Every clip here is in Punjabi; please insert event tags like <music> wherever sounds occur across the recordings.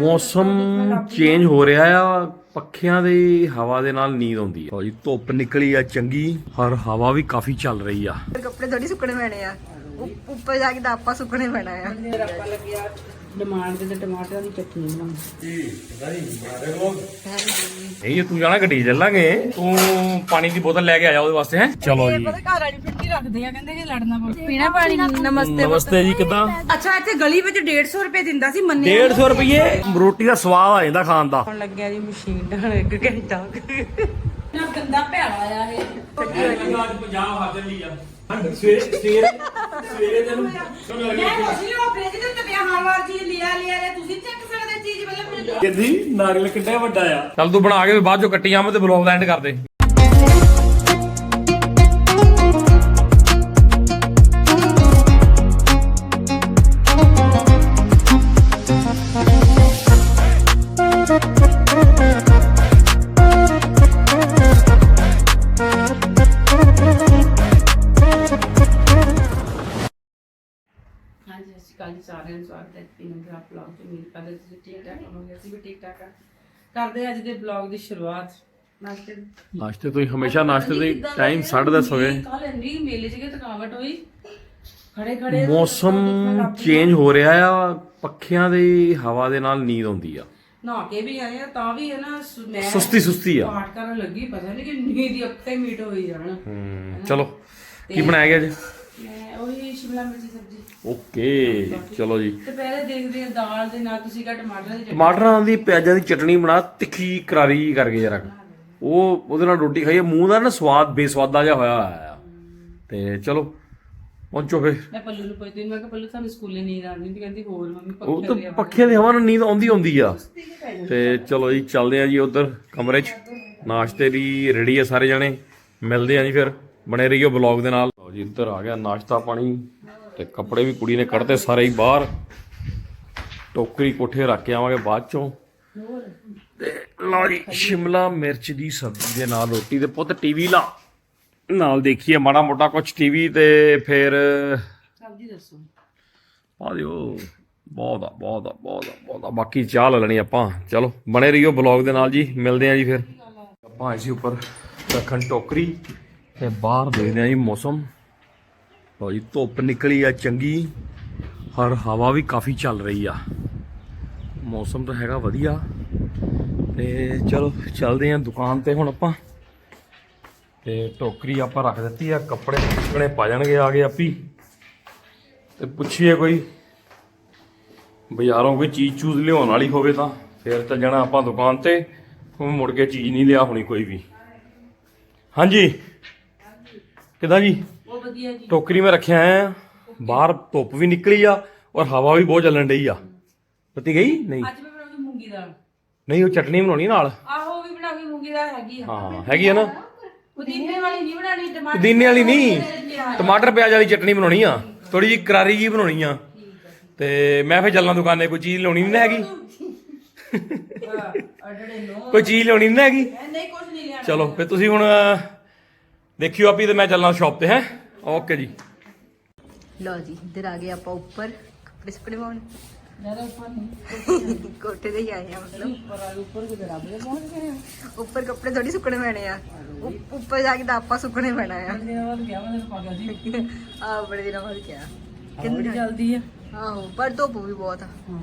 ਮੌਸਮ ਚੇਂਜ ਹੋ ਰਿਹਾ ਆ ਪੱਖਿਆਂ ਦੀ ਹਵਾ ਦੇ ਨਾਲ ਨੀਂਦ ਆਉਂਦੀ ਹੈ ਜੀ ਧੁੱਪ ਨਿਕਲੀ ਆ ਚੰਗੀ। ਹਰ ਹਵਾ ਵੀ ਕਾਫੀ ਚੱਲ ਰਹੀ ਆ। ਕੱਪੜੇ ਥੋੜੀ ਸੁੱਕਣੇ ਪੈਣੇ ਆ। ਉਪ- ਉੱਪਰ ਜਾ ਕੇ ਤਾਂ ਆਪਾਂ ਸੁੱਕਣੇ ਪੈਣਾ ਆ। ਡਿਮਾਂਡ ਤੇ ਟਮਾਟਰਾਂ ਦੀ ਚਟਨੀ ਬਣਾਉਣੀ ਨਹੀਂ ਤੂੰ ਜਾਣਾ ਗੱਡੀ ਚੱਲਾਂਗੇ। ਤੂੰ ਪਾਣੀ ਦੀ ਬੋਤਲ ਲੈ ਕੇ ਆ ਜਾ ਉਹਦੇ ਵਾਸਤੇ ਹੈ। ਚਲੋ ਜੀ। ਪਤਾ ਘਰ ਵਾਲੀ ਫਿੱਟੀ ਰੱਖਦੇ ਆ ਕਹਿੰਦੇ ਕਿ ਲੜਨਾ ਪਊ। ਪੀਣਾ ਪਾਣੀ ਨਮਸਤੇ। ਨਮਸਤੇ ਜੀ ਕਿਦਾਂ? ਅੱਛਾ ਇੱਥੇ ਗਲੀ ਵਿੱਚ 150 ਰੁਪਏ ਦਿੰਦਾ ਸੀ ਮੰਨੇ 150 ਰੁਪਏ ਰੋਟੀ ਦਾ ਸਵਾਦ ਆ ਜਾਂਦਾ ਖਾਣ ਦਾ। ਹੁਣ ਲੱਗਿਆ ਜੀ ਮਸ਼ੀਨ ਢਾਣ ਇੱਕ ਘੰਟਾ ਨਾ ਗੰਦਾ ਭੈੜਾ ਆ ਇਹ। ਅੱਜ ਪੰਜਾਬ ਹਾਜ਼ਰ ਲਈ ਆ। ਸਵੇਰੇ ਸਵੇਰੇ ਸਵੇਰੇ ਤੈਨੂੰ ਮੈਂ ਰੋਸ਼ਨੀ ਉਹ ਫ੍ਰਿਜ ਦੇ ਉੱਤੇ ਪਿਆ ਹਰ ਵਾਰ ਚੀਜ਼ ਲਿਆ ਲਿਆ ਲੈ ਤੁਸੀਂ ਚੱਕ ਸਕਦੇ ਚੀਜ਼ ਮਤਲਬ ਮੈਨੂੰ ਕਹਿੰਦੀ ਨਾਰੀਅਲ ਕਿੰਨਾ ਵੱਡਾ ਆ। ਚੱਲ ਤੂੰ ਬਣਾ ਕੇ ਬਾਅਦ ਚੋਂ ਕੱਟੀ ਆਵਾਂ ਤੇ ਬਲੌਗ ਦਾ ਐਂਡ ਕਰ ਦੇ। ਹਾਂਜੀ ਸਾਰਿਆਂ ਨੂੰ ਸਵਾਗਤ ਹੈ ਪੀਨਮ ਦਾ ਬਲੌਗ ਤੇ। ਕਰਦੇ ਹਾਂ ਤੁਸੀਂ ਠੀਕ ਠਾਕ ਹੋਵੋਗੇ ਅਸੀਂ ਵੀ ਠੀਕ ਠਾਕ ਹਾਂ। ਕਰਦੇ ਹਾਂ ਅੱਜ ਦੇ ਬਲੌਗ ਦੀ ਸ਼ੁਰੂਆਤ। ਨਾਸ਼ਤੇ ਨਾਸ਼ਤੇ ਤੋਂ ਹੀ ਹਮੇਸ਼ਾ ਨਾਸ਼ਤੇ ਦੇ ਟਾਈਮ 10:30 ਹੋ ਗਏ। ਕੱਲ ਇੰਨੀ ਮੇਲੇ 'ਚ ਥਕਾਵਟ ਹੋਈ। ਖੜੇ ਖੜੇ ਮੌਸਮ ਚੇਂਜ ਹੋ ਰਿਹਾ ਆ ਪੱਖਿਆਂ ਦੀ ਹਵਾ ਦੇ ਨਾਲ ਨੀਂਦ ਆਉਂਦੀ ਆ। ਨਹਾ ਕੇ ਵੀ ਆਏ ਆ ਤਾਂ ਵੀ ਹੈ ਨਾ ਮੈਂ ਸੁਸਤੀ ਸੁਸਤੀ ਆ। ਪਾਠ ਕਰਨ ਲੱਗੀ ਪਤਾ ਨਹੀਂ ਕਿ ਨੀਂਦ ਦੀ ਅੱਖੇ ਮੀਟ ਹੋਈ ਜਾਣ। ਹਮ, ਚਲੋ ਕੀ ਬਣਾਇਆ ਗਿਆ ਜੀ ਸ਼ਿਮਲਾ ਮਿਰਚ ਦੀ ਸਬਜ਼ੀ। ਓਕੇ ਚਲੋ ਜੀ। ਤੇ ਪਹਿਲੇ ਦੇਖਦੇ ਆ ਦਾਲ ਦੇ ਨਾਲ ਤੁਸੀਂ ਕਾ ਟਮਾਟਰ ਦੀ ਚਟਨੀ। ਟਮਾਟਰਾਂ ਦੀ ਪਿਆਜ਼ਾਂ ਦੀ ਚਟਣੀ ਬਣਾ ਤਿੱਖੀ ਕਰਾਰੀ ਕਰਕੇ ਜਰਾ। ਉਹ ਉਹਦੇ ਨਾਲ ਰੋਟੀ ਖਾਈਏ ਮੂੰਹ ਦਾ ਨਾ ਸਵਾਦ ਬੇਸਵਾਦਾ ਜਿਹਾ ਹੋਇਆ ਆ। ਤੇ ਚਲੋ ਪਹੁੰਚੋ ਫੇ ਮੈਂ ਪੱਲੂ ਨੂੰ ਪੁੱਛਦੀ ਮੈਂ ਕਿਹਾ ਪੱਲੂ ਸਾਨੂੰ ਸਕੂਲੇ ਨੀਂਦ ਆਉਂਦੀ ਤੇ ਕਹਿੰਦੀ ਹੋਰ ਮੰਮੀ ਉਹ ਪੱਖੇ ਤਾਂ ਦੇ ਪੱਖੇ ਦੀ ਹਵਾ ਨਾਲ ਨੀਂਦ ਆਉਂਦੀ ਆਉਂਦੀ ਆ। ਤੇ ਚਲੋ ਜੀ ਚੱਲਦੇ ਆ ਜੀ ਉਧਰ ਕਮਰੇ 'ਚ। ਨਾਸ਼ਤੇ ਦੀ ਰੈਡੀ ਆ ਸਾਰੇ ਜਣੇ। ਮਿਲਦੇ ਆ ਜੀ ਫਿਰ। ਬਣੇ ਰਹੀਓ ਬਲੌਗ ਦੇ ਨਾਲ। ਜੀ ਇੱਧਰ ਆ ਗਿਆ ਨਾਸ਼ਤਾ ਪਾਣੀ ਤੇ ਕੱਪੜੇ ਵੀ ਕੁੜੀ ਨੇ ਕੱਢਤੇ ਸਾਰੇ ਹੀ ਬਾਹਰ। ਟੋਕਰੀ ਕੋਠੇ ਰੱਖ ਕੇ ਆਵਾਂਗੇ ਬਾਅਦ ਚੋਂ। ਤੇ ਲਓ ਜੀ ਸ਼ਿਮਲਾ ਮਿਰਚ ਦੀ ਸਬਜ਼ੀ ਦੇ ਨਾਲ ਰੋਟੀ ਤੇ ਪੁੱਤ ਟੀਵੀ ਲਾ। ਨਾਲ ਦੇਖੀਏ ਮਾੜਾ ਮੋਟਾ ਕੁਝ ਟੀਵੀ ਤੇ ਫਿਰ ਸਬਜ਼ੀ ਦੱਸੋ। ਪਾ ਦਿਓ। ਬਹੁਤ ਆ ਬਹੁਤ ਆ ਬਹੁਤ ਆ ਬਹੁਤ ਆ। ਬਾਕੀ ਚਾਹ ਲੈ ਲੈਣੀ ਆਪਾਂ। ਚਲੋ ਬਣੇ ਰਹੀਓ ਬਲੌਗ ਦੇ ਨਾਲ ਜੀ। ਮਿਲਦੇ ਆ ਜੀ ਫਿਰ। ਆਪਾਂ ਆਏ ਸੀ ਉੱਪਰ ਰੱਖਣ ਟੋਕਰੀ ਤੇ ਬਾਹਰ ਦੇਖਦੇ ਆ ਜੀ ਮੌਸਮ। ਲਓ ਜੀ ਧੁੱਪ ਨਿਕਲੀ ਆ ਚੰਗੀ। ਹਰ ਹਵਾ ਵੀ ਕਾਫੀ ਚੱਲ ਰਹੀ ਆ। ਮੌਸਮ ਤਾਂ ਹੈਗਾ ਵਧੀਆ। ਤੇ ਚਲੋ, ਚੱਲਦੇ ਆ ਦੁਕਾਨ ਤੇ ਹੁਣ ਆਪਾਂ। ਤੇ ਟੋਕਰੀ ਆਪਾਂ ਰੱਖ ਦਿੱਤੀ ਆ, ਕੱਪੜੇ ਸੁੱਕਣੇ ਪਾ ਜਾਣਗੇ ਆ ਗਏ ਆਪੀ। ਤੇ ਪੁੱਛੀਏ ਕੋਈ, ਬਾਜ਼ਾਰੋਂ ਕੋਈ ਚੀਜ਼ ਚੂਜ਼ ਲਿਆਉਣ ਵਾਲੀ ਹੋਵੇ ਤਾਂ। ਫਿਰ ਤਾਂ ਜਾਣਾ ਆਪਾਂ ਦੁਕਾਨ ਤੇ ਮੁੜ ਕੇ ਚੀਜ਼ ਨਹੀਂ ਲਿਆ ਹੋਣੀ ਕੋਈ ਵੀ। ਹਾਂਜੀ। ਕਿਦਾਂ ਜੀ? ਵਧੀਆ ਜੀ। ਟੋਕਰੀ ਮੈਂ ਰੱਖਿਆ ਆ ਬਾਹਰ ਧੁੱਪ ਵੀ ਨਿਕਲੀ ਆ ਔਰ ਹਵਾ ਵੀ ਬਹੁਤ ਚੱਲਣ ਡਈ ਆ। ਪਤੀ ਗਈ? ਨਹੀਂ। ਅੱਜ ਮੈਂ ਬਣਾਉਂਗੀ ਮੂੰਗੀ ਦਾਲ। ਨਹੀਂ ਉਹ ਚਟਨੀ ਬਣਾਉਣੀ ਨਾਲ? ਆਹੋ ਉਹ ਵੀ ਬਣਾਉਂਗੀ ਮੂੰਗੀ ਦਾਲ ਹੈਗੀ ਆ। ਹਾਂ ਹੈਗੀ ਆ ਨਾ? ਪੁਦੀਨੇ ਵਾਲੀ ਨਹੀਂ ਬਣਾਣੀ ਟਮਾਟਰ ਪੁਦੀਨੇ ਵਾਲੀ ਨਹੀਂ। ਟਮਾਟਰ ਪਿਆਜ਼ ਵਾਲੀ ਚਟਨੀ ਬਣਾਉਣੀ ਆ। ਥੋੜੀ ਜੀ ਕਰਾਰੀ ਜੀ ਬਣਾਉਣੀ ਆ। ਤੇ ਮੈਂ ਫੇਰ ਚੱਲਣਾ ਦੁਕਾਨੇ ਕੋਈ ਚੀਜ਼ ਲਿਆਉਣੀ ਨਹੀਂ ਹੈਗੀ। ਕੋਈ ਚੀਜ਼ ਲਿਆਉਣੀ ਨਹੀਂ ਹੈਗੀ। ਨਹੀਂ ਕੁਝ ਨਹੀਂ ਲਿਆ ਚਲੋ ਫਿਰ ਤੁਸੀਂ ਹੁਣ ਦੇਖਿਓ ਆਪੀ ਤੇ ਮੈਂ ਚੱਲਣਾ ਸ਼ਾਪ ਤੇ ਹੈ? ਓਕੇ ਜੀ ਲਓ ਜੀ ਇੱਧਰ ਆ ਗਏ ਆਪਾਂ ਉੱਪਰ ਕੱਪੜੇ ਸੁੱਕਣੇ ਪਾਉਣ ਜ਼ਿਆਦਾ ਉੱਪਰ ਨਹੀਂ ਕੋਠੇ ਤੇ ਹੀ ਆਏ ਆ ਮਤਲਬ ਉੱਪਰ ਆ ਉੱਪਰ ਕਿਤੇ ਰੱਬ ਦੇ ਪਹੁੰਚ ਗਏ ਉੱਪਰ ਕੱਪੜੇ ਥੋੜੀ ਸੁੱਕਣੇ ਪੈਣੇ ਆ ਉਪ- ਉੱਪਰ ਜਾ ਕੇ ਤਾਂ ਆਪਾਂ ਸੁੱਕਣੇ ਪੈਣਾ ਆ ਦਿਨਾਂ ਬਾਅਦ ਗਿਆ ਮੈਂ ਪਾ ਗਿਆ ਸੀ ਆ ਬੜੇ ਦਿਨਾਂ ਬਾਅਦ ਕਿਹਾ ਕਿੰਨੀ ਜਲਦੀ ਆ ਆਹੋ ਪਰ ਧੁੱਪ ਵੀ ਬਹੁਤ ਆ ਹਾਂ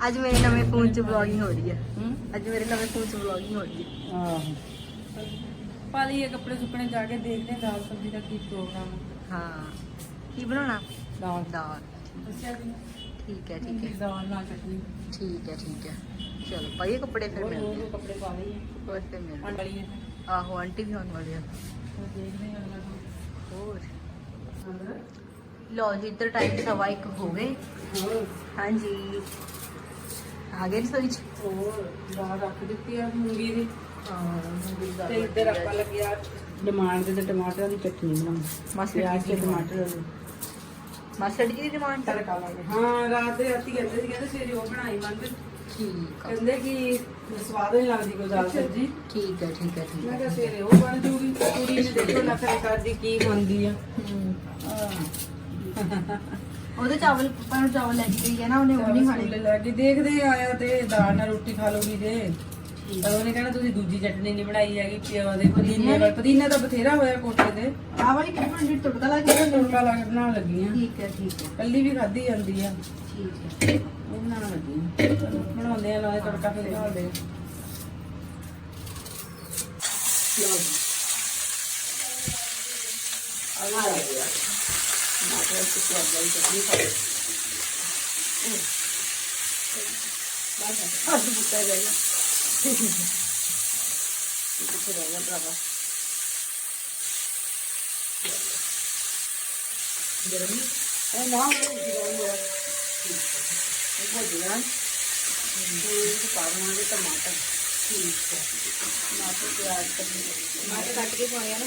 ਅੱਜ ਮੇਰੇ ਨਵੇਂ ਫੋਨ 'ਚ ਵਲੌਗਿੰਗ ਹੋ ਰਹੀ ਆ ਹੂੰ ਅੱਜ ਮੇਰੇ ਨਵੇਂ ਫੋਨ 'ਚ ਵਲੌਗਿੰਗ ਹੋ ਰਹੀ ਹੈ ਆਹੋ ਪਾ ਲਈਏ ਕੱਪੜੇ ਸੁੱਕਣੇ ਜਾ ਕੇ ਦੇਖਦੇ ਹਾਂ ਦਾਲ ਸਬਜ਼ੀ ਦਾ ਕੀ ਪ੍ਰੋਗਰਾਮ ਹਾਂ ਕੀ ਬਣਾਉਣਾ? ਦਾਲ। ਦਾਲ। ਦੱਸਿਆ ਜੀ ਠੀਕ ਹੈ ਠੀਕ ਹੈ। ਦਾਲ ਨਾਲ ਚਟਨੀ। ਠੀਕ ਹੈ ਠੀਕ ਹੈ। ਚਲੋ ਪਾਈਏ ਕੱਪੜੇ ਫਿਰ ਹੋਰ ਮਿਲਦੇ ਹੋਰ ਕੱਪੜੇ ਪਾ ਲਈਏ। ਹੋਰ ਫਿਰ ਮਿਲਦੇ ਅੰਡ ਵਾਲੀ ਹੈ ਆਹੋ ਆਂਟੀ ਵੀ ਆਉਣ ਵਾਲੀ ਆ ਉਹ ਦੇਖਦੇ ਹਾਂ ਅਗਲਾ ਕੰਮ। ਹੋਰ? ਲਓ ਜੀ ਇੱਧਰ ਟਾਈਮ ਸਵਾ ਇੱਕ ਹੋ ਗਏ। ਹੋਰ? ਹਾਂਜੀ। ਆ ਗਏ ਰਸੋਈ ਚ? ਹੋਰ ਦਾਲ ਰੱਖ ਦਿੱਤੀ ਆ ਮੂੰਗੀ ਦੀ। ਹਾਂ ਤੇ ਇੱਧਰ ਆਪਾਂ ਲੱਗਿਆ ਡਿਮਾਂਡ ਤੇ ਟਮਾਟਰਾਂ ਦੀ ਚਟਨੀ ਬਣਾਉਣੀ। ਮਾਸੀ ਪਿਆਜ਼ ਜੀ ਤੇ ਟਮਾਟਰ। ਮਾਸਟਰ ਜੀ ਦੀ ਡਿਮਾਂਡ ਤਾਂ? ਤੜਕਾ ਲਾਉਂਦੇ ਹਾਂ ਰਾਤ ਦੇ ਰਾਤੀ ਕਹਿੰਦੇ ਸੀ ਕਹਿੰਦੇ ਸਵੇਰੇ ਉਹ ਬਣਾਈ ਮੰਗ। ਠੀਕ ਆ। ਕਹਿੰਦੇ ਕਿ ਸਵਾਦ ਨਹੀਂ ਲੱਗਦੀ ਕੋਈ ਦਾਲ ਸਬਜ਼ੀ। ਠੀਕ ਹੈ ਠੀਕ ਹੈ ਠੀਕ ਮੈਂ ਕਿਹਾ ਸਵੇਰੇ ਉਹ ਬਣ ਜੂਗੀ। ਕੁੜੀ ਨੇ ਦੇਖੋ ਨਖਰੇ ਕਰਦੀ ਕੀ ਮੰਨਦੀ ਆ। ਹਮ, ਉਹਦੇ ਚਾਵਲ ਪਾਪਾ ਨੂੰ ਚਾਵਲ ਲੈ ਕੇ ਗਈ ਹੈ ਨਾ ਉਹਨੇ ਉਹ ਨਹੀਂ ਖਾਣੇ। ਲੈ ਕੇ ਦੇਖਦੇ ਆਇਆ ਤੇ ਦਾਲ ਨਾਲ ਰੋਟੀ ਖਾ ਲੂਗੀ ਤੇ ਉਹਨੇ ਕਹਿਣਾ ਤੁਸੀਂ ਦੂਜੀ ਚਟਨੀ ਨਹੀਂ ਬਣਾਈ ਹੈਗੀ ਪਿਓ ਦੇ ਪੁਦੀਨੇ ਵਾਲੀ ਪੁਦੀਨਾ ਤਾਂ ਬਥੇਰਾ ਹੋਇਆ ਕੋਟੇ ਤੇ। ਆਹ ਵਾਲੀ ਕਿਹੜੀ ਬਣਾਉਣੀ ਤੜਕਾ ਲਾ ਕੇ ਤੜਕਾ ਲਾ ਕੇ ਬਣਾਉਣ ਲੱਗੀ ਆ। ਠੀਕ ਹੈ ਠੀਕ ਹੈ। ਕੱਲੀ ਵੀ ਖਾਧੀ ਜਾਂਦੀ ਆ। ਠੀਕ ਹੈ। ਉਹ ਬਣਾਉਣ ਲੱਗੀ ਆ। ਬਣਾਉਂਦੇ ਆ ਨਾਲੇ ਤੜਕਾ ਫਿਰ ਬਣਾਉਂਦੇ ਆ कुछ टमाटर ठीक है। टमाटर प्याज टमाटर के पाएगा ना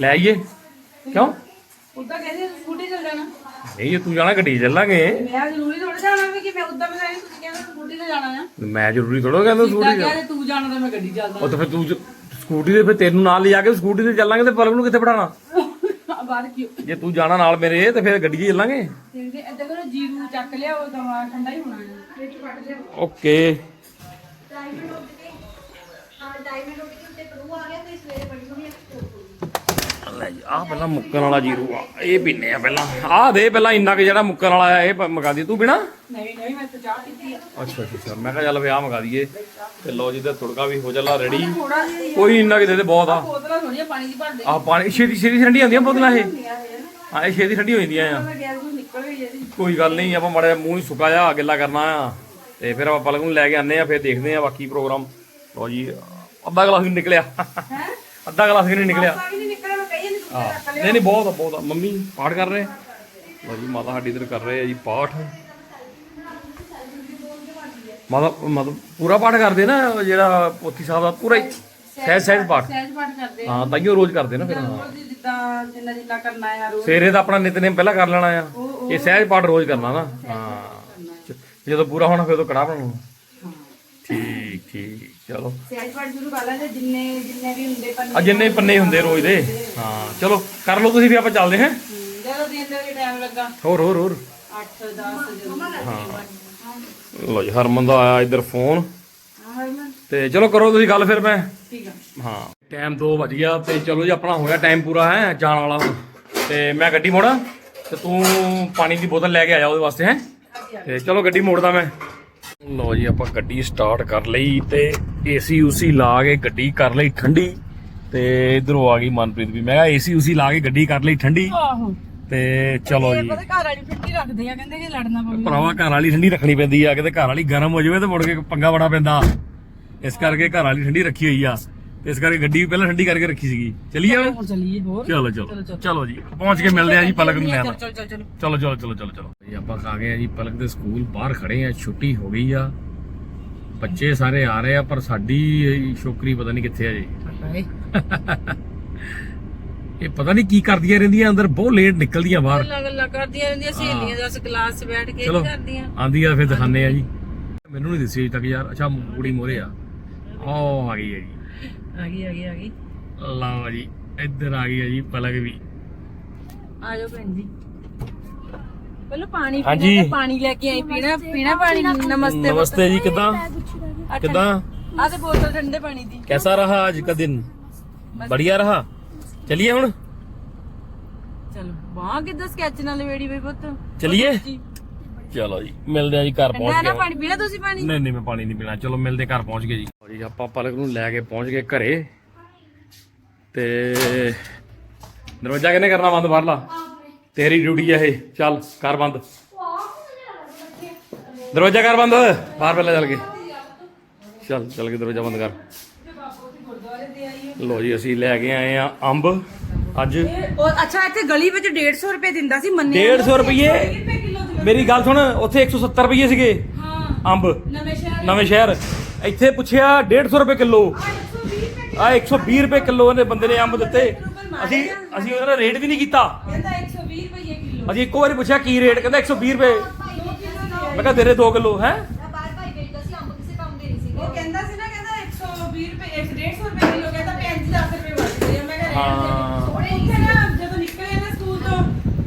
ਲੈ ਆਈਏ। ਕਿਉਂ? ਉਦਾਂ ਕਹਿੰਦੇ ਸਕੂਟੀ ਚੱਲ ਜਾਣਾ। ਨਹੀਂ ਜੇ ਤੂੰ ਜਾਣਾ ਗੱਡੀ 'ਚ ਚੱਲਾਂਗੇ। ਮੈਂ ਜ਼ਰੂਰੀ ਥੋੜਾ ਜਾਣਾ ਵੀ ਕਿ ਮੈਂ ਉਦਾਂ ਮੈਂ ਕਹਿੰਦੀ ਤੁਸੀਂ ਕਹਿੰਦੇ ਸਕੂਟੀ ਤੇ ਜਾਣਾ ਆ ਮੈਂ ਜ਼ਰੂਰੀ ਥੋੜਾ ਕਹਿੰਦਾ ਸਕੂਟੀ 'ਚ ਕਹਿੰਦੇ ਤੂੰ ਜਾਣਾ ਤਾਂ ਮੈਂ ਗੱਡੀ ਚੱਲਦਾ। ਉਹ ਤਾਂ ਫਿਰ ਤੂੰ ਜ- ਸਕੂਟੀ ਤੇ ਫਿਰ ਤੈਨੂੰ ਨਾਲ ਲਿਜਾ ਕੇ ਸਕੂਟੀ ਤੇ ਚੱਲਾਂਗੇ ਤੇ ਪਲਕ ਨੂੰ ਕਿੱਥੇ ਬਿਠਾਣਾ ਬਾਹਰ ਕਿਉਂ ਜੇ ਤੂੰ ਜਾਣਾ ਨਾਲ ਮੇਰੇ ਤੇ ਫਿਰ ਗੱਡੀ 'ਚ ਚੱਲਾਂਗੇ। ਦੇਖਦੇ ਏਦਾਂ ਕਰੋ ਜੀਰੂ ਚੱਕ ਲਿਆ ਉਹ ਦਵਾ ਠੰਡਾ ਹੀ ਹੋਣਾ ਹੈ। ਫ੍ਰਿਜ ਕੱਢ ਲਿਆ ਓਕੇ ਲੈ ਜੀ ਆਹ ਪਹਿਲਾਂ ਮੁੱਕਣ ਵਾਲਾ ਜੀਰੂ ਆ ਇਹ ਪੀਨੇ ਆ ਪਹਿਲਾਂ। ਆਹ ਦੇ ਪਹਿਲਾਂ ਇੰਨਾ ਕਿ ਜਿਹੜਾ ਮੁੱਕਣ ਵਾਲਾ ਆ ਇਹ ਪ- ਮੰਗਾ ਦੀ ਤੂੰ ਬਿਨਾ ਨਹੀਂ ਨਹੀਂ ਮੈਂ ਤਾਂ ਚਾਹ ਪੀਤੀ ਆ। ਅੱਛਾ ਅੱਛਾ ਅੱਛਾ। ਮੈਂ ਕਿਹਾ ਚੱਲ ਵਿਆਹ ਮੰਗਾ ਦਈਏ। ਤੇ ਲੋ ਜੀ ਤੇ ਤੁੜਕਾ ਵੀ ਹੋ ਚੱਲਾ ਰੈਡੀ ਥੋੜਾ ਜਿਹਾ ਕੋਈ ਇੰਨਾ ਕਿ ਦੇ ਦੇ ਬਹੁਤ ਆ। ਬੋਤਲਾਂ ਥੋੜੀਆਂ ਪਾਣੀ ਦੀ ਭਰ ਦੇ। ਆਹ ਪਾਣੀ ਛੇਤੀ ਛੇਤੀ ਠੰਡੀ ਹੁੰਦੀਆਂ ਬੋਤਲਾਂ ਇਹ? ਹਾਂ ਇਹ ਛੇਤੀ ਠੰਡੀ ਹੋ ਜਾਂਦੀਆਂ ਆ। ਮੈਂ ਗੈਸ ਨੂੰ ਨਿਕਲ ਗਈ ਇਹਦੀ। ਕੋਈ ਗੱਲ ਨਹੀਂ ਆਪਾਂ ਮਾੜਾ ਜਿਹਾ ਮੂੰਹ ਹੀ ਸੁਕਾ ਜਾ ਗਿੱਲਾ ਕਰਨਾ ਆ। ਤੇ ਫਿਰ ਆਪਾਂ ਪਲਕ ਨੂੰ ਲੈ ਕੇ ਆਨੇ ਆ ਫਿਰ ਦੇਖਦੇ ਆ ਬਾਕੀ ਪ੍ਰੋਗਰਾਮ। ਲੋ ਜੀ ਅੱਧਾ ਗਲਾਸ ਵੀ ਨੀ ਨਿਕਲਿਆ। ਅੱਧਾ ਗਲਾਸ ਵੀ ਨਹੀਂ ਨਿਕਲਿਆ। ਨਹੀਂ ਨਹੀਂ ਬਹੁਤ ਆ ਬਹੁਤ ਆ। ਮੰਮੀ ਪਾਠ ਕਰ ਰਹੇ। ਲੋ ਜੀ ਮਾਤਾ ਸਾਡੀ ਇਧਰ ਕਰ ਰਹੇ ਆ ਜੀ ਪਾਠ। ਮਾਤਾ ਮਤਲਬ ਪੂਰਾ ਪਾਠ ਕਰਦੇ ਨਾ ਉਹ ਜਿਹੜਾ ਪੋਥੀ ਸਾਹਿਬ ਦਾ ਪੂਰਾ ਹੀ ਸਹਿਜ ਸਹਿਜ ਪਾਠ। ਸਹਿਜ ਪਾਠ ਕਰਦੇ ਹਾਂ ਤਾਈਓ ਰੋਜ਼ ਕਰਦੇ ਨਾ ਫਿਰ ਹਾਂ। ਜਿੱਦਾਂ ਜਿੰਨਾ ਜਿੰਨਾ ਕਰਨਾ ਆ ਰੋਜ਼। ਸਵੇਰੇ ਦਾ ਆਪਣਾ ਨਿਤਨੇਮ ਪਹਿਲਾਂ ਕਰ ਲੈਣਾ ਆ। ਇਹ ਸਹਿਜ ਪਾਠ ਰੋਜ਼ ਕਰਨਾ ਨਾ। ਹਾਂ। ਜਦੋਂ ਪੂਰਾ ਹੋਣਾ ਫਿਰ ਉਦੋਂ ਕੜਾ ਬਣਾਉਣਾ। ਠੀਕ ਠੀਕ। ਚਲੋ। ਸਹਿਜ ਪਾਠ ਸ਼ੁਰੂ ਕਰ ਲੈਂਦੇ ਜਿੰਨੇ ਜਿੰਨੇ ਵੀ ਹੁੰਦੇ ਪੰਨੇ ਆ ਜਿੰਨੇ ਪੰਨੇ ਹੁੰਦੇ ਰੋਜ਼ ਦੇ। ਹਾਂ ਚਲੋ ਕਰ ਲਓ ਤੁਸੀਂ ਵੀ ਆਪਾਂ ਚੱਲਦੇ ਹਾਂ। ਹਮ, ਜਦੋਂ ਦਿਨ ਦਾ ਵੀ ਟਾਈਮ ਲੱਗਾ। ਹੋਰ ਹੋਰ ਹੋਰ। 8 10 ਜਦੋਂ ਲੋ ਜੀ ਹਰਮਨ ਦਾ ਆਇਆ ਇੱਧਰ ਫੋਨ। ਹਾਂ ਤੇ ਚਲੋ ਕਰੋ ਤੁਸੀਂ ਗੱਲ ਫਿਰ ਮੈਂ। ਠੀਕ ਆ। ਹਾਂ। ਟਾਈਮ 2 ਵਜ ਗਿਆ ਤੇ ਚਲੋ ਜੀ ਆਪਣਾ ਹੋਇਆ ਟਾਈਮ ਪੂਰਾ ਹੈ ਜਾਣ ਵਾਲਾ। ਹੁਣ ਤੇ ਮੈਂ ਗੱਡੀ ਮੋੜਾਂ ਤੇ ਤੂੰ ਪਾਣੀ ਦੀ ਬੋਤਲ ਲੈ ਕੇ ਆਇਆ ਉਹਦੇ ਵਾਸਤੇ ਹੈ। ਤੇ ਚਲੋ ਗੱਡੀ ਮੋੜਦਾ ਮੈਂ। ਲੋ ਜੀ ਆਪਾਂ ਗੱਡੀ ਸਟਾਰਟ ਕਰ ਲਈ ਤੇ ਏਸੀ ਉਸੀ ਲਾ ਕੇ ਗੱਡੀ ਕਰ ਲਈ ਠੰਡੀ ਤੇ ਇਧਰੋਂ ਆ ਗਈ ਮਨਪ੍ਰੀਤ ਵੀ। ਮੈਂ ਕਿਹਾ ਏਸੀ ਉਸੀ ਲਾ ਕੇ ਗੱਡੀ ਕਰ ਲਈ ਠੰਡੀ ਆਹੋ। ਤੇ ਚਲੋ ਜੀ। ਪਤਾ ਘਰ ਵਾਲੀ ਫਿੱਟੀ ਰੱਖਦੇ ਆ ਕਹਿੰਦੇ ਕਿ ਲੜਨਾ ਪਵੇ ਭਰਾਵਾ ਘਰ ਵਾਲੀ ਠੰਡੀ ਰੱਖਣੀ ਪੈਂਦੀ ਆ ਕਿਤੇ ਘਰ ਵਾਲੀ ਗਰਮ ਹੋ ਜਾਵੇ ਤੇ ਮੁੜ ਕੇ ਪੰਗਾ ਬੜਾ ਪੈਂਦਾ। ਇਸ ਕਰਕੇ ਘਰ ਵਾਲੀ ਠੰਡੀ ਰੱਖੀ ਹੋਈ ਆ। ਤੇ ਇਸ ਕਰਕੇ ਗੱਡੀ ਵੀ ਪਹਿਲਾਂ ਠੰਡੀ ਕਰਕੇ ਰੱਖੀ ਸੀਗੀ। ਚਲੀਏ ਹੁਣ? ਚੱਲੀਏ ਹੋਰ? ਚਲੋ ਚਲੋ। ਚਲੋ ਜੀ ਪਹੁੰਚ ਕੇ ਮਿਲਦੇ ਆ ਜੀ ਪਲਕ ਨੂੰ ਲੈਣ। ਚਲ ਚਲ ਚਲ ਚਲੋ। ਚਲੋ ਚਲੋ ਚਲੋ ਜੀ ਆਪਾਂ ਆ ਗਏ ਆ ਜੀ ਪਲਕ ਦੇ ਸਕੂਲ ਬਾਹਰ ਖੜੇ ਆ ਛੁੱਟੀ ਹੋ ਗਈ ਆ। ਬੱਚੇ ਸਾਰੇ ਆ ਰਹੇ ਆ ਪਰ ਸਾਡੀ ਛੋਕਰੀ ਪਤਾ ਨਹੀਂ ਕਿੱਥੇ ਆ ਜੀ। ਇਹ ਪਤਾ ਨਹੀਂ ਕੀ ਕਰਦੀਆਂ ਰਹਿੰਦੀਆਂ ਅੰਦਰ ਬਹੁਤ ਲੇਟ ਨਿਕਲਦੀਆਂ ਬਾਹਰ। ਗੱਲਾਂ ਗੱਲਾਂ ਕਰਦੀਆਂ ਰਹਿੰਦੀਆਂ ਸਹੇਲੀਆਂ ਦਸ ਕਲਾਸ ਬੈਠ ਕੇ ਕਰਦੀਆਂ? ਆਂਦੀ ਆ ਫਿਰ ਦਿਖਾਣੇ ਆ ਜੀ। ਮੈਨੂੰ ਨਹੀਂ ਦੱਸੀ ਅਜੇ ਤੱਕ ਯਾਰ। ਅੱਛਾ ਕੁੜੀ ਮੋਰੇ ਆ। ਉਹ ਆ ਗਈ ਹੈ ਜੀ। ਆ ਗਈ ਆ ਗਈ ਆ ਗਈ ਲਓ ਜੀ ਇੱਧਰ ਆ ਗਈ ਹੈ ਜੀ ਪਲਕ ਵੀ ਆ ਜਾਓ ਭੈਣ ਜੀ ਪਹਿਲਾਂ ਪਾਣੀ ਹਾਂਜੀ। ਪੀਣਾ ਤੇ ਪਾਣੀ ਲੈ ਕੇ ਆਈ ਪੀਣਾ ਪੀਣਾ ਪਾਣੀ ਨਮਸਤੇ नमस्ते जी किदा किदा ਆ ਤੇ ਬੋਤਲ ਠੰਡੇ ਪਾਣੀ ਦੀ कैसा रहा आज का दिन बढ़िया रहा चलिए ਹੁਣ ਚਲੋ ਵਾਹ ਕਿੱਦਾਂ ਸਕੈਚ ਨਾਲ ਵੇੜੀ ਬਈ ਪੁੱਤ ਚਲਿਏ ਚਲੋ ਜੀ ਮਿਲਦੇ ਆ ਜੀ ਘਰ ਠੰਡਾ ਪਹੁੰਚ ਨਾ ਗਏ ਪਾਣੀ ਪੀਣਾ ਤੁਸੀਂ ਪਾਣੀ ਨਹੀਂ ਨਹੀਂ ਮੈਂ ਪਾਣੀ ਨਹੀਂ ਪੀਣਾ ਚਲੋ ਮਿਲਦੇ ਘਰ ਪਹੁੰਚ ਗਏ ਜੀ ਜੀ ਆਪਾਂ ਪਲਕ ਨੂੰ ਲੈ ਕੇ ਪਹੁੰਚ ਗਏ ਘਰੇ। ਤੇ ਦਰਵਾਜ਼ਾ ਕਿਹਨੇ ਕਰਨਾ ਬੰਦ ਬਾਹਰਲਾ? ਤੇਰੀ ਡਿਊਟੀ ਆ ਇਹ। ਚੱਲ ਕਰ ਬੰਦ। ਦਰਵਾਜ਼ਾ ਕਰ ਬੰਦ। ਬਾਹਰ ਪਹਿਲਾਂ ਚੱਲ ਕੇ ਚੱਲ ਚੱਲ ਕੇ ਦਰਵਾਜ਼ਾ ਬੰਦ ਕਰ। ਲੋ ਜੀ ਅਸੀਂ ਲੈ ਕੇ ਆਏ ਆ ਅੰਬ। ਅੱਜ ਅੱਛਾ ਇੱਥੇ ਗਲੀ ਵਿੱਚ 150 ਰੁਪਏ ਦਿੰਦਾ ਸੀ ਮੰਨੇ 150 ਰੁਪਏ ਮੇਰੀ ਗੱਲ ਸੁਣ ਉੱਥੇ 170 ਰੁਪਏ ਸੀਗੇ। ਹਾਂ ਅੰਬ। ਨਵੇਂ ਸ਼ਹਿਰ। ਨਵੇਂ ਸ਼ਹਿਰ। ਇੱਥੇ ਪੁੱਛਿਆ 150 ਰੁਪਏ ਕਿਲੋ। ਆ 120 ਰੁਪਏ ਕਿਲੋ ਇਹਨੇ ਬੰਦੇ ਨੇ ਅੰਬ ਦਿੱਤੇ। ਅਸੀਂ ਅਸੀਂ ਉਹਦਾ ਰੇਟ ਵੀ ਨਹੀਂ ਕੀਤਾ। ਕਹਿੰਦਾ 120 ਰੁਪਏ ਕਿਲੋ ਅਸੀਂ ਇੱਕੋ ਵਾਰੀ ਪੁੱਛਿਆ ਕੀ ਰੇਟ ਕਹਿੰਦਾ 120 ਰੁਪਏ। ਮੈਂ ਕਿਹਾ ਤੇਰੇ 2 ਕਿਲੋ ਹੈ? ਉਹ ਕਹਿੰਦਾ ਸੀ ਨਾ ਕਹਿੰਦਾ 120 ਰੁਪਏ 150 ਰੁਪਏ ਕਿਲੋ ਕਹਿੰਦਾ 5 10 ਰੁਪਏ ਵੱਧਦੇ ਆ ਮੈਂ ਕਿਹਾ ਹਾਂ। ਉਹਨੇ ਇੱਥੇ ਨਾ ਜਦੋਂ ਨਿਕਲੇ ਨਾ ਸਕੂਲ ਤੋਂ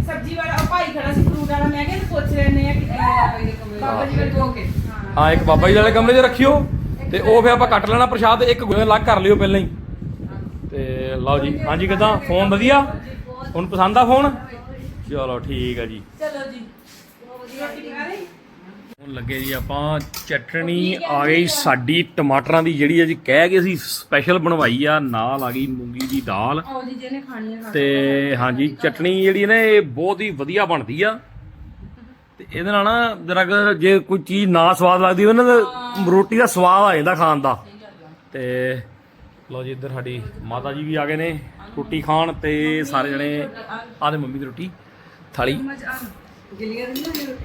ਸਬਜ਼ੀ ਵਾਲਾ ਉਹ ਭਾਈ ਖੜਾ ਸੀ ਫਰੂਟ ਵਾਲਾ ਮੈਂ ਕਿਹਾ ਇਹਨੂੰ ਪੁੱਛ ਲੈਣੇ ਆ ਕਿੱਥੇ ਆਇਆ ਬਾਬਾ ਜੀ ਕੋਲ ਕੇ। ਹਾਂ ਇੱਕ ਬਾਬਾ ਜੀ ਵਾਲੇ ਕਮਰੇ 'ਚ ਰੱਖਿਓ। ਤੇ ਉਹ ਫੇ ਆਪਾਂ ਕੱਟ ਲੈਣਾ ਪ੍ਰਸ਼ਾਦ ਇੱਕ ਗੋਏ ਅਲੱਗ ਕਰ ਲਿਓ ਪਹਿਲਾਂ ਹੀ। ਤੇ ਲਓ ਜੀ ਹਾਂਜੀ ਕਿਦਾਂ? ਫੋਨ ਵਧੀਆ? ਹੁਣ ਪਸੰਦ ਆ ਫੋਨ? ਚਲੋ ਠੀਕ ਆ ਜੀ। ਚਲੋ ਜੀ। ਹੁਣ ਲੱਗੇ ਜੀ ਆਪਾਂ ਚਟਣੀ ਆ ਗਈ ਸਾਡੀ ਟਮਾਟਰਾਂ ਦੀ ਜਿਹੜੀ ਅਸੀਂ ਕਹਿ ਕੇ ਅਸੀਂ ਸਪੈਸ਼ਲ ਬਣਵਾਈ ਆ ਨਾਲ ਆ ਗਈ ਮੂੰਗੀ ਦੀ ਦਾਲ। ਆਓ ਜੀ ਜਿਹਨੇ ਖਾਣੀ ਹੈ ਖਾ ਤੇ ਹਾਂਜੀ ਚਟਣੀ ਜਿਹੜੀ ਨਾ ਇਹ ਬਹੁਤ ਹੀ ਵਧੀਆ ਬਣਦੀ ਆ। ਤੇ ਇਹਦੇ ਨਾਲ ਨਾ ਜਰਾ ਜੇ ਕੋਈ ਚੀਜ਼ ਨਾ ਸਵਾਦ ਲੱਗਦੀ ਹੋਵੇ ਨਾ ਤਾਂ ਰੋਟੀ ਦਾ ਸਵਾਦ ਆ ਜਾਂਦਾ ਖਾਣ ਦਾ। ਤੇ ਲਓ ਜੀ ਇੱਧਰ ਸਾਡੀ ਮਾਤਾ ਜੀ ਵੀ ਆ ਗਏ ਨੇ ਰੋਟੀ ਖਾਣ ਤੇ ਸਾਰੇ ਜਣੇ ਆਹ ਦੇ ਮੰਮੀ ਦੀ ਰੋਟੀ ਥਾਲੀ।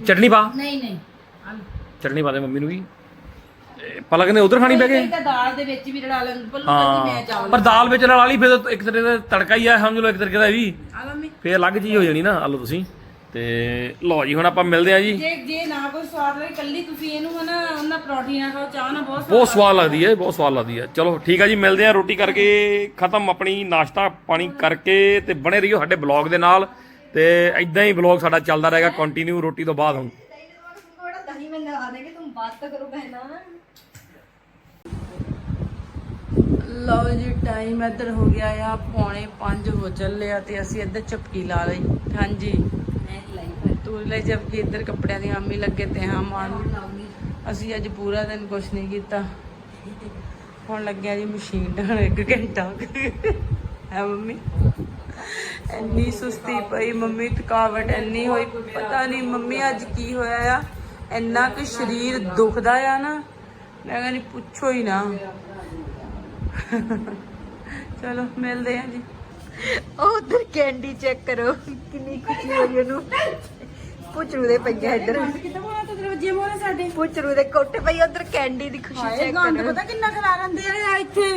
ਚਟਣੀ ਪਾ। ਨਹੀਂ ਪਾ ਦੇ ਮੰਮੀ ਨੂੰ ਵੀ। ਪਲਕ ਨੇ ਉਧਰ ਖਾਣੀ ਬਹਿ ਗਏ ਤਾਂ ਦਾਲ ਦੇ ਵਿੱਚ ਵੀ ਰਲਾ ਲੈਂਦੇ ਭੁੱਲ ਜਾਂਦੀ ਮੈਂ ਹਾਂ ਚਾਵਲ ਪਰ ਦਾਲ ਵਿੱਚ ਨਾਲ ਵਾਲੀ ਫਿਰ ਇੱਕ ਤਰੀਕੇ ਦਾ ਤੜਕਾ ਹੀ ਆ ਸਮਝ ਲਓ ਇੱਕ ਤਰੀਕੇ ਦਾ ਇਹ ਵੀ। ਫੇਰ ਅਲੱਗ ਚੀਜ਼ ਹੋ ਜਾਣੀ ਨਾ ਆਲੋ ਤੁਸੀਂ। ਤੇ ਲਓ ਜੀ ਹੁਣ ਆਪਾਂ ਮਿਲਦੇ ਆ ਜੀ ਜੇ ਜੇ ਨਾ ਕੋਈ ਸਵਾਦ ਲੱਗੇ ਕੱਲੀ ਤੁਸੀਂ ਇਹਨੂੰ ਹਨਾ ਉਹਨਾਂ ਪਰੌਂਠੀ ਨਾਲ ਖਾਓ ਚਾਹ ਨਾਲ ਬਹੁਤ ਬਹੁਤ ਸਵਾਦ ਲੱਗਦੀ ਹੈ ਬਹੁਤ ਸਵਾਦ ਲੱਗਦੀ ਹੈ ਚਲੋ ਠੀਕ ਆ ਜੀ ਮਿਲਦੇ ਆ ਰੋਟੀ ਕਰਕੇ ਖਤਮ ਆਪਣੀ ਨਾਸ਼ਤਾ ਪਾਣੀ ਕਰਕੇ ਤੇ ਬਣੇ ਰਹੀਓ ਸਾਡੇ ਬਲੌਗ ਦੇ ਨਾਲ ਤੇ ਇਦਾਂ ਹੀ ਬਲੌਗ ਸਾਡਾ ਚੱਲਦਾ ਰਹੇਗਾ ਕੰਟੀਨਿਊ ਰੋਟੀ ਤੋਂ ਬਾਅਦ ਹੁਣ थोड़ा दही में लगा देंगे तुम बात तो करो बहना ਲਓ ਜੀ ਟਾਈਮ ਇੱਧਰ ਹੋ ਗਿਆ ਆ ਪੌਣੇ 5 ਹੋ ਚੱਲੇ ਆ ਤੇ ਅਸੀਂ ਇੱਧਰ ਚਪਕੀ ਲਾ ਲਈ ਹਾਂਜੀ ਟੂਰ ਲਈ ਜਦ ਕਿ ਇੱਧਰ ਕੱਪੜਿਆਂ ਦੀ ਆਮੀ ਲੱਗੇ ਤੇ ਹਾਂ ਮਾਰਨ ਅਸੀਂ ਅੱਜ ਪੂਰਾ ਦਿਨ ਕੁਝ ਨਹੀਂ ਕੀਤਾ। ਹੁਣ ਲੱਗਿਆ ਜੀ ਮਸ਼ੀਨ ਢਾਣ ਇੱਕ ਘੰਟਾ ਹੈ ਮੰਮੀ? ਇੰਨੀ ਸੁਸਤੀ ਪਈ। ਮੰਮੀ, ਥਕਾਵਟ ਇੰਨੀ ਹੋਈ। ਪਤਾ ਨਹੀਂ ਮੰਮੀ ਅੱਜ ਕੀ ਹੋਇਆ ਆ। ਇੰਨਾ ਕਿ ਸਰੀਰ ਦੁਖਦਾ ਆ ਨਾ। ਮੈਂ ਕਹਿੰਦੀ ਪੁੱਛੋ ਹੀ ਨਾ। ਚਲੋ, ਮਿਲਦੇ ਆ ਜੀ। ਉਧਰ ਕੈਂਡੀ ਚੈੱਕ ਕਰੋ। ਕਿੰਨੀ ਖੁਸ਼ੀ ਹੋਈ ਉਹਨੂੰ। ਪੁੱਛਰੂ ਦੇ ਪਈਆ ਇੱਧਰ। ਕਿੱਦਾਂ ਬੋਲਾ ਤੂੰ? ਦਰਵਾਜ਼ੇ ਮੋਰੇ ਸਾਡੇ। ਪੁੱਛਰੂ ਦੇ ਕੋਟੇ ਪਈ ਉਧਰ ਕੈਂਡੀ ਦੀ ਖੁਸ਼ੀ ਹਾਏ ਚੈੱਕ ਗੰਦ ਕਰੋ। ਪਤਾ ਕਿੰਨਾ ਖਲਾ ਰੰਦੇ ਆ ਇੱਥੇ?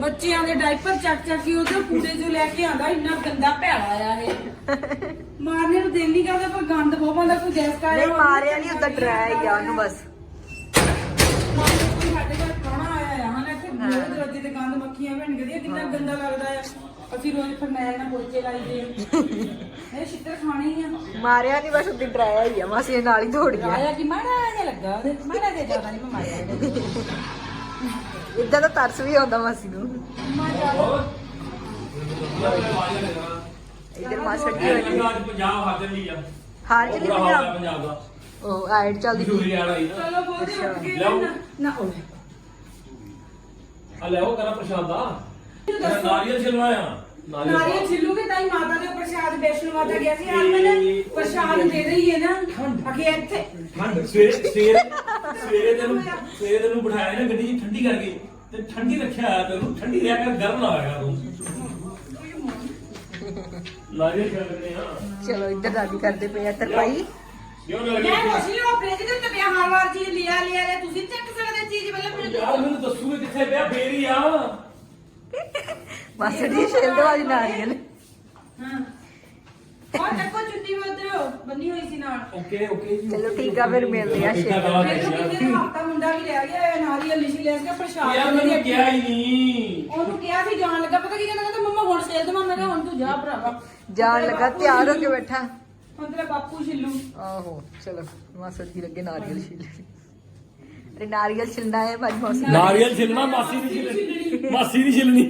<laughs> ਬੱਚਿਆਂ ਦੇ ਡਾਈਪਰ ਚੱਕ ਚੱਕ ਕੇ ਉਧਰ ਕੂੜੇ ਚੋਂ ਲੈ ਕੇ ਆਂਦਾ ਇੰਨਾ ਗੰਦਾ ਭੈੜਾ ਆ ਇਹ। <laughs> ਮਾਰਨੇ ਨੂੰ ਦਿਲ ਨਹੀਂ ਕਰਦਾ ਪਰ ਗੰਦ ਬਹੁਤ ਪਾਉਂਦਾ ਕੋਈ ਗੈਸ ਕਾ ਨਹੀਂ ਮਾਰਿਆ ਨਹੀਂ ਉਧਰ ਡਰਾਇਆ ਗਿਆ ਉਹਨੂੰ ਬਸ। ਕੋਈ ਸਾਡੇ ਘਰ ਪ੍ਰਾਹੁਣਾ ਆਇਆ ਆ ਹਨਾ ਇੱਥੇ ਮੇਰੇ ਦਰਵਾਜ਼ੇ ਤੇ ਗੰਦ ਮੱਖੀਆਂ ਭੈਣ ਗਦੀਆਂ ਕਿੰਨਾ ਗੰਦਾ ਲੱਗਦਾ ਆ। ਅਸੀਂ ਰੋਜ਼ ਫਰਨੈਲ ਨਾਲ ਪੋਚੇ ਲਾਈਦੇ ਆ ਇਹ ਛਿੱਤਰ ਖਾਣੀ ਆ। ਮਾਰਿਆ ਨਹੀਂ ਬਸ ਉਦੋਂ ਡਰਾਇਆ ਹੀ ਆ ਮਾਸੀ ਦੇ ਨਾਲ ਹੀ ਦੌੜ ਗਿਆ। ਆਇਆ ਕਿ ਮਾੜਾ ਜਿਹਾ ਲੱਗਾ ਉਹਦੇ ਮਾੜਾ ਜਿਹਾ ਜ਼ਿਆਦਾ ਨਹੀਂ ਮੈਂ ਮਾਰਿਆ ਇਹਦੇ। ਇਦਾਂ ਦਾ ਤਰਸ ਵੀ ਆਉਂਦਾ ਮਾਸੀ ਨੂੰ। ਇੱਧਰ ਮਾਸੜ ਜੀ ਹੋਏ ਨੇ। ਪੰਜਾਬ ਹਾਜ਼ਰ ਲਈ ਆ। ਹਾਰ ਚਲੀ ਪੰਜਾਬ? ਪੰਜਾਬ ਦਾ। ਉਹ ਆਇਡ ਚੱਲਦੀ ਪਈ। ਮਸ਼ਹੂਰੀ ਵਾਲਾ ਹੀ ਨਾ। ਚਲੋ ਬੋਲਦੇ ਉੱਠ ਕੇ। ਨਾ- ਨਾ ਓਏ ਆ ਲੈ ਉਹ ਕਰਾ ਪ੍ਰਸ਼ਾਦਾ। ਨਾਰੀਅਲ ਛਿਲਵਾਇਆ ਨਾਰੀਅਲ ਛਿੱਲੂਗੇ ਤਾਂ ਹੀ ਮਾਤਾ ਦੇ ਪ੍ਰਸ਼ਾਦ ਵੈਸ਼ਨੋ ਮਾਤਾ ਗਿਆ ਸੀ। ਆਜ ਮੈਂ ਪ੍ਰਸ਼ਾਦ ਦੇ ਰਹੀ ਹੈ ਨਾ। ਅਖੇ ਇੱਥੇ। ਠੰਡ ਸਵੇਰੇ ਸਵੇਰੇ ਸਵੇਰੇ ਤੈਨੂੰ ਸਵੇਰੇ ਤੈਨੂੰ ਬਿਠਾਇਆ ਨਾ ਗੱਡੀ 'ਚ ਠੰਡੀ ਕਰਕੇ ਤੇ ਠੰਡੀ ਰੱਖਿਆ ਤੈਨੂੰ। ਠੰਡੀ ਰਹਿ ਕੇ ਗਰਮ ਨਾ ਹੋਇਆ ਤੂੰ। ਨਾਰੀਅਲ ਛਿਲਨੇ ਆ। ਚਲੋ ਇੱਧਰ ਦਾਦੀ ਕਰਦੇ ਪਏ ਆ ਤਰਪਾਈ। ਕਿਉਂ ਨਾ ਮੈਂ ਲੱਗੀ? ਪੁੱਛ ਲਿਓ ਫ੍ਰਿਜ ਦੇ ਉੱਤੇ ਪਿਆ ਹਰ ਵਾਰ ਚੀਜ਼ ਲਿਆ ਲਿਆ ਲਿਆ ਤੁਸੀਂ ਚੱਕ ਸਕਦੇ ਚੀਜ਼? ਮਤਲਬ ਮੈਨੂੰ ਯਾਰ ਮੈਨੂੰ ਦੱਸੂਗੇ ਕਿੱਥੇ ਪਿਆ? ਫੇਰ ਹੀ ਆ। ਮਾਸੜ ਜੀ ਛੇਲ ਦੋ ਅੱਜ ਨਾਰੀਅਲ ਹਾਂ। ਉਹ ਚੱਕੋ ਚੁੰਨੀ ਵੀ ਉਧਰ ਬੰਨੀ ਹੋਈ ਸੀ ਨਾਲ। ਓਕੇ ਓਕੇ ਜੀ ਚਲੋ ਠੀਕ ਆ ਫਿਰ ਮਿਲਦੇ ਆ ਛੇਲ ਮੈਨੂੰ ਕਿੰਨੇ ਦਾ ਹਫਤਾ ਮੁੰਡਾ ਵੀ ਰਹਿ ਗਿਆ ਹੈ ਨਾਰੀਅਲ ਲਿਸ਼ੀ ਲੈ ਕੇ ਪ੍ਰਸ਼ਾਦ ਯਾਰ ਦੇ ਮੈਨੂੰ ਅੱਗੇ। ਕਿਹਾ ਹੀ ਨਹੀਂ। ਉਹਨੂੰ ਕਿਹਾ ਸੀ ਜਾਣ ਲੱਗਾ ਪਤਾ ਕੀ ਕਹਿੰਦਾ ਕਹਿੰਦਾ ਮੰਮਾ ਹੁਣ ਸੇਲ ਦਵਾਂ ਮੈਂ ਕਿਹਾ ਹੁਣ ਤੂੰ ਜਾ ਭਰਾਵਾ। ਜਾਣ ਲੱਗਾ ਤਿਆਰ ਹੋ ਕੇ ਬੈਠਾ। ਹੁਣ ਤੇਰਾ ਬਾਪੂ ਛਿੱਲੂ ਆਹੋ ਚਲੋ ਮਾਸੜ ਜੀ ਲੱਗੇ ਨਾਰੀਅਲ ਛਿੱਲ ਅਰੇ ਨਾਰੀਅਲ ਛਿਲਣਾ ਹੈ ਭਾਜੀ ਮਾਸੀ ਨਾਰੀਅਲ ਛਿਲਣਾ ਮਾਸੀ ਨਹੀਂ ਛਿਲਣੀ। ਮਾਸੀ ਨਹੀਂ ਛਿਲਣੀ।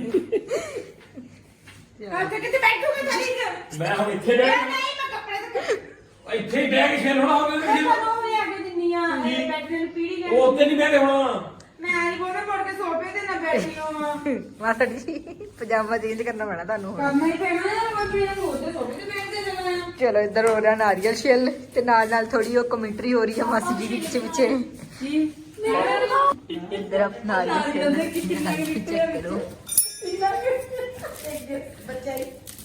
ਬੈਠੂਗੇ ਮੈਂ ਹੁਣ ਇੱਥੇ ਮੈਂ ਬੈਠ ਨਹੀਂ ਮੈਂ ਕੱਪੜੇ ਤੇ ਇੱਥੇ ਹੀ ਬਹਿ ਕੇ ਛਿਲਣਾ ਹੋਵੇ ਮੈਂ ਤੁਹਾਨੂੰ ਲਿਆ ਕੇ ਦਿੰਨੀ ਆ ਇਹ ਬੈਠਣੇ ਨੂੰ ਪੀੜੀ ਉਹ ਉੱਤੇ ਨਹੀਂ ਬਹਿ ਕੇ ਹੋਣਾ। ਮੈਂ ਨਹੀਂ ਬੋਲਦਾ ਮੁੜ ਕੇ ਸੋਫੇ ਤੇ ਨਾ ਬੈਠੀ ਹੋਵਾਂ। ਮਾਸੜ ਜੀ ਪਜਾਮਾ ਚੇਂਜ ਕਰਨਾ ਪੈਣਾ ਤੁਹਾਨੂੰ ਹੁਣ। ਕਰਨਾ ਹੀ ਪੈਣਾ ਯਾਰ ਮੈਂ ਪੀੜੀ ਨੂੰ ਉਹਦੇ ਸੋਫੇ ਤੇ ਬੈਠਦੇ ਜਾਣਾ ਆ ਚਲੋ ਇੱਧਰ ਹੋ ਰਿਹਾ ਨਾਰੀਅਲ ਛਿੱਲ ਤੇ ਨਾਲ ਨਾਲ ਥੋੜੀ ਉਹ ਕਮੈਂਟਰੀ ਹੋ ਰਹੀ ਹੈ ਮਾਸੀ ਜੀ ਦੀ ਪਿੱਛੇ। ਪਿੱਛੇ ਜੀ ਮੈਂ ਇੱਧਰ ਆਪ ਨਾਰੀਅਲ ਛਿੱਲ ਚੈੱਕ ਕਰੋ।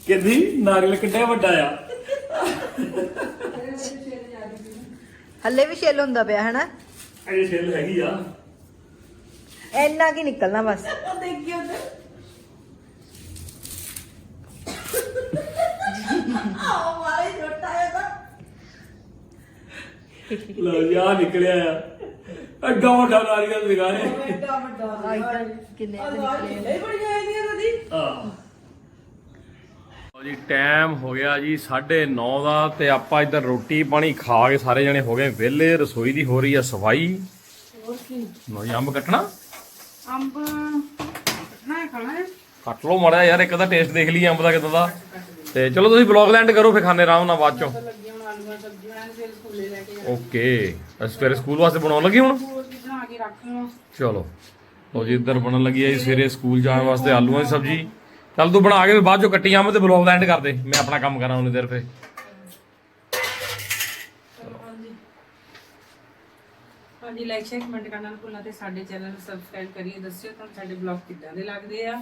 ਕਹਿੰਦੀ ਨਾਰੀਅਲ ਕਿੱਡਾ ਵੱਡਾ ਆ। ਹੱਲੇ ਵੀ ਛਿੱਲ ਹੁੰਦਾ ਪਿਆ ਹਨਾ? ਅਜੇ ਛਿੱਲ ਹੈਗੀ ਆ। ਇੰਨਾ ਕੀ ਨਿਕਲਣਾ ਬਸ। ਲਓ ਜੀ ਆ ਨਿਕਲਿਆ ਆ। ਅੱਗਾ ਵੱਡਾ ਨਾਰੀਅਲ ਦਿਖਾਣੇ ਕਿੰਨੇ ਕੁ ਨਿਕਲੇ ਲਓ ਜੀ ਟਾਈਮ ਹੋ ਗਿਆ ਜੀ 9:30 ਦਾ ਤੇ ਆਪਾਂ ਇੱਧਰ ਰੋਟੀ ਪਾਣੀ ਖਾ ਕੇ ਸਾਰੇ ਜਣੇ ਹੋ ਗਏ ਵਿਹਲੇ ਰਸੋਈ ਦੀ ਹੋ ਰਹੀ ਆ ਸਫ਼ਾਈ। ਹੋਰ ਕੀ? ਜੀ ਅੰਬ ਕੱਟਣਾ? ਅੰਬ ਨਾ ਖਾਣਾ ਕੱਟ ਲਓ ਮੜਾ ਯਾਰ ਇੱਕ ਦਾ ਟੇਸਟ ਦੇਖ ਲਈ ਅੰਬ ਦਾ ਕਿਦਾਂ ਦਾ। ਤੇ ਚਲੋ ਤੁਸੀਂ ਬਲੌਗ ਲੈਂਡ ਕਰੋ ਫਿਰ ਖਾਣੇ ਆਰਾਮ ਨਾਲ ਬਾਅਦ ਚੋਂ। ਲੈ ਓਕੇ ਅਸੀਂ ਫਿਰ ਸਕੂਲ ਵਾਸਤੇ ਬਣਾਉਣ ਲੱਗੇ ਹੁਣ? ਬਣਾ ਕੇ ਰੱਖ ਚਲੋ। ਲਓ ਜੀ ਇੱਧਰ ਬਣਨ ਲੱਗੀ ਹੈ ਜੀ ਸਵੇਰੇ ਸਕੂਲ ਜਾਣ ਵਾਸਤੇ ਆਲੂਆਂ ਦੀ ਸਬਜ਼ੀ। ਚੱਲ ਤੂੰ ਬਣਾ ਕੇ ਬਾਅਦ ਚੋਂ ਕੱਟੀ ਅੰਬ ਤੇ ਬਲੌਗ ਲੈਂਡ ਕਰ ਦੇ। ਮੈਂ ਆਪਣਾ ਕੰਮ ਕਰਾਂ ਉਹਨੇ ਦੇਰ ਫੇ ਹਾਂਜੀ। ਲਾਈਕ ਸ਼ੇਅਰ ਕਮੈਂਟ ਕਰਨਾ ਨਾ ਭੁੱਲਣਾ ਤੇ ਸਾਡੇ ਚੈਨਲ ਨੂੰ ਸਬਸਕ੍ਰਾਈਬ ਕਰੀਏ। ਦੱਸਿਓ ਤੁਹਾਨੂੰ ਸਾਡੇ ਬਲੌਗ ਕਿੱਦਾਂ ਦੇ ਲੱਗਦੇ ਆ।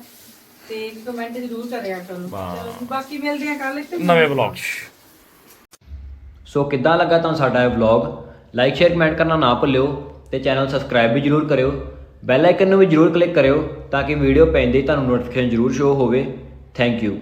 ਤੇ ਕਮੈਂਟ ਜ਼ਰੂਰ ਕਰਿਆ ਕਰੋ। ਚਲੋ ਬਾਕੀ ਮਿਲਦੇ ਆ ਕੱਲ ਇੱਕ ਨਵੇਂ ਬਲੌਗ 'ਚ। ਸੋ ਕਿੱਦਾਂ ਲੱਗਾ ਤੁਹਾਨੂੰ ਸਾਡਾ ਇਹ ਵਲੌਗ ਲਾਈਕ ਸ਼ੇਅਰ ਕਮੈਂਟ ਕਰਨਾ ਨਾ ਭੁੱਲਿਓ ਤੇ ਚੈਨਲ ਸਬਸਕ੍ਰਾਈਬ ਵੀ ਜਰੂਰ ਕਰਿਓ। ਬੈਲ ਆਈਕਨ ਨੂੰ ਵੀ ਜਰੂਰ ਕਲਿੱਕ ਕਰਿਓ। ਤਾਂ ਕਿ ਵੀਡੀਓ ਪੈਂਦੇ ਹੀ ਤੁਹਾਨੂੰ ਨੋਟੀਫਿਕੇਸ਼ਨ ਜਰੂਰ ਸ਼ੋ ਹੋਵੇ। Thank you